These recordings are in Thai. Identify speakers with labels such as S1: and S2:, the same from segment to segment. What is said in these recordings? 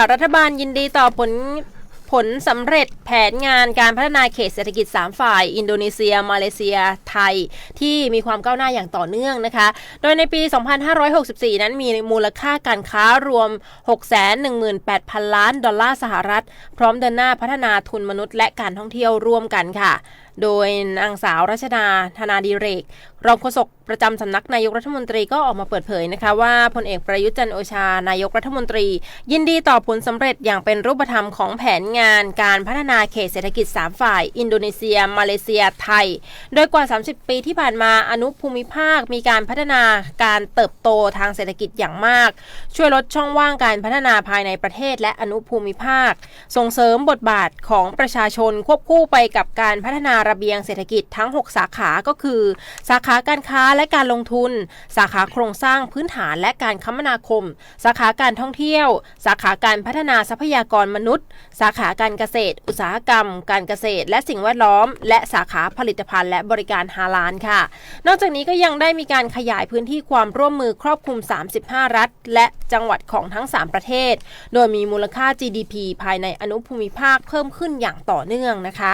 S1: รัฐบาลยินดีต่อผลผลสำเร็จแผนงานการพัฒนาเขตเศรษฐกิจ 3 ฝ่าย อินโดนีเซีย มาเลเซีย ไทย ที่มีความก้าวหน้าอย่างต่อเนื่องนะคะ โดยในปี 2564 นั้นมีมูลค่าการค้ารวม 618,000 ล้านดอลลาร์สหรัฐ พร้อมเดินหน้าพัฒนาทุนมนุษย์และการท่องเที่ยวร่วมกันค่ะ โดยนางสาวรัชดาธนาดีเรก รองโฆษกประจำสำนักนายกรัฐมนตรีก็ออกมาเปิดเผยนะคะว่าพลเอกประยุทธ์จันโอชานายกรัฐมนตรี ยินดีต่อผลสำเร็จอย่างเป็นรูปธรรมของแผนงานการพัฒนาเขตเศรษฐกิจ 3 ฝ่าย อินโดนีเซีย มาเลเซีย ไทย โดยกว่า 30 ปีที่ผ่านมาอนุภูมิภาคมีการพัฒนาการเติบโตทางเศรษฐกิจอย่างมาก ช่วยลดช่องว่างการพัฒนาภายในประเทศ และอนุภูมิภาค ส่งเสริมบทบาทของประชาชนควบคู่ไปกับการพัฒนาระเบียงเศรษฐกิจทั้ง 6 สาขาก็คือ สาขาการค้าและการลงทุน สาขาโครงสร้างพื้นฐานและการคมนาคม สาขาการท่องเที่ยว สาขาการพัฒนาทรัพยากรมนุษย์ สาขาการเกษตร อุตสาหกรรม การเกษตร และสิ่งแวดล้อม และสาขาผลิตภัณฑ์และบริการฮาลาลค่ะ นอกจากนี้ก็ยังได้มีการขยายพื้นที่ความร่วมมือครอบคลุม 35 รัฐ และจังหวัดของทั้ง 3 ประเทศ โดยมีมูลค่า GDP ภายในอนุภูมิภาคเพิ่มขึ้นอย่างต่อเนื่องนะคะ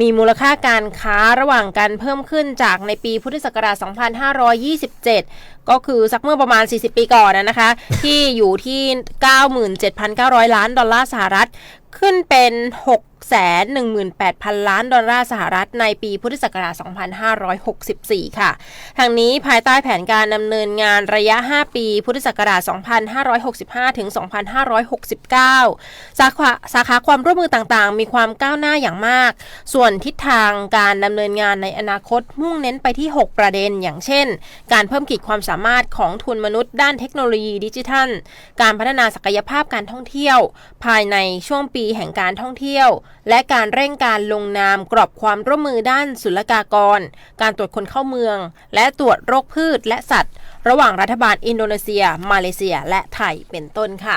S1: มีมูลค่าการการค้าระหว่างกันเพิ่มขึ้นจากในปีพุทธศักราช 2527 ก็คือสักเมื่อประมาณ 40 ปีก่อนนะนะคะ ที่อยู่ที่ 97,900 ล้านดอลลาร์สหรัฐ ขึ้นเป็น 6 18,000 ล้านดอลลาร์สหรัฐในปีพุทธศักราช 2564 ค่ะ ทางนี้ภายใต้แผนการดำเนินงานระยะ 5 ปี พุทธศักราช 2565 ถึง 2569 สาขาสาขาความร่วมมือต่างๆ มีความก้าวหน้าอย่างมาก ส่วนทิศทางการดำเนินงานในอนาคตมุ่งเน้นไปที่ 6 ประเด็น อย่างเช่น การเพิ่มขีดความสามารถของทุนมนุษย์ด้านเทคโนโลยีดิจิทัล การพัฒนาศักยภาพการท่องเที่ยว ภายในช่วงปีแห่งการท่องเที่ยวและการเร่งการลงนามกรอบความร่วมมือด้านศุลกากร การตรวจคนเข้าเมือง และตรวจโรคพืชและสัตว์ ระหว่างรัฐบาลอินโดนีเซีย มาเลเซีย และไทยเป็นต้นค่ะ